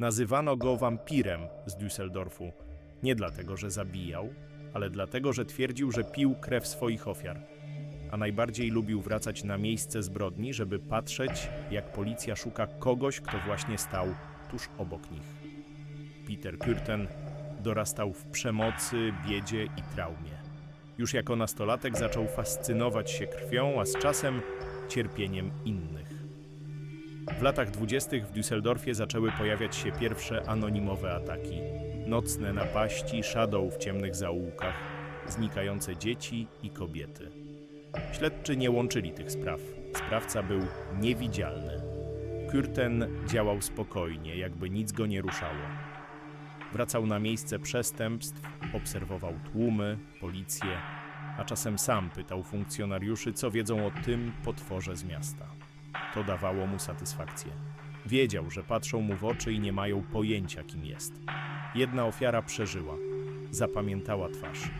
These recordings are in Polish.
Nazywano go wampirem z Düsseldorfu. Nie dlatego, że zabijał, ale dlatego, że twierdził, że pił krew swoich ofiar. A najbardziej lubił wracać na miejsce zbrodni, żeby patrzeć, jak policja szuka kogoś, kto właśnie stał tuż obok nich. Peter Kürten dorastał w przemocy, biedzie i traumie. Już jako nastolatek zaczął fascynować się krwią, a z czasem cierpieniem innych. W latach dwudziestych w Düsseldorfie zaczęły pojawiać się pierwsze anonimowe ataki. Nocne napaści, shadow w ciemnych zaułkach, znikające dzieci i kobiety. Śledczy nie łączyli tych spraw. Sprawca był niewidzialny. Kürten działał spokojnie, jakby nic go nie ruszało. Wracał na miejsce przestępstw, obserwował tłumy, policję, a czasem sam pytał funkcjonariuszy, co wiedzą o tym potworze z miasta. To dawało mu satysfakcję. Wiedział, że patrzą mu w oczy i nie mają pojęcia, kim jest. Jedna ofiara przeżyła, zapamiętała twarz,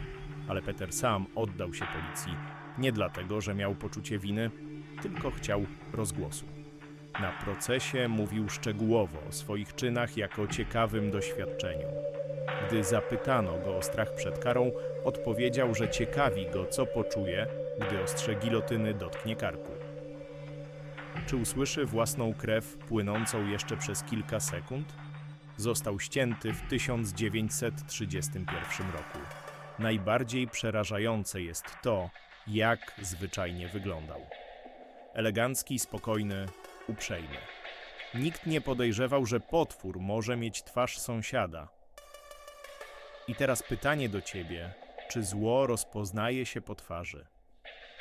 ale Peter sam oddał się policji nie dlatego, że miał poczucie winy, tylko chciał rozgłosu. Na procesie mówił szczegółowo o swoich czynach jako ciekawym doświadczeniu. Gdy zapytano go o strach przed karą, odpowiedział, że ciekawi go, co poczuje, gdy ostrze gilotyny dotknie karku. Czy usłyszy własną krew płynącą jeszcze przez kilka sekund? Został ścięty w 1931 roku. Najbardziej przerażające jest to, jak zwyczajnie wyglądał. Elegancki, spokojny, uprzejmy. Nikt nie podejrzewał, że potwór może mieć twarz sąsiada. I teraz pytanie do ciebie: czy zło rozpoznaje się po twarzy?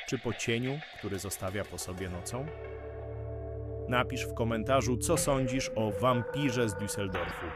Czy po cieniu, który zostawia po sobie nocą? Napisz w komentarzu, co sądzisz o wampirze z Düsseldorfu.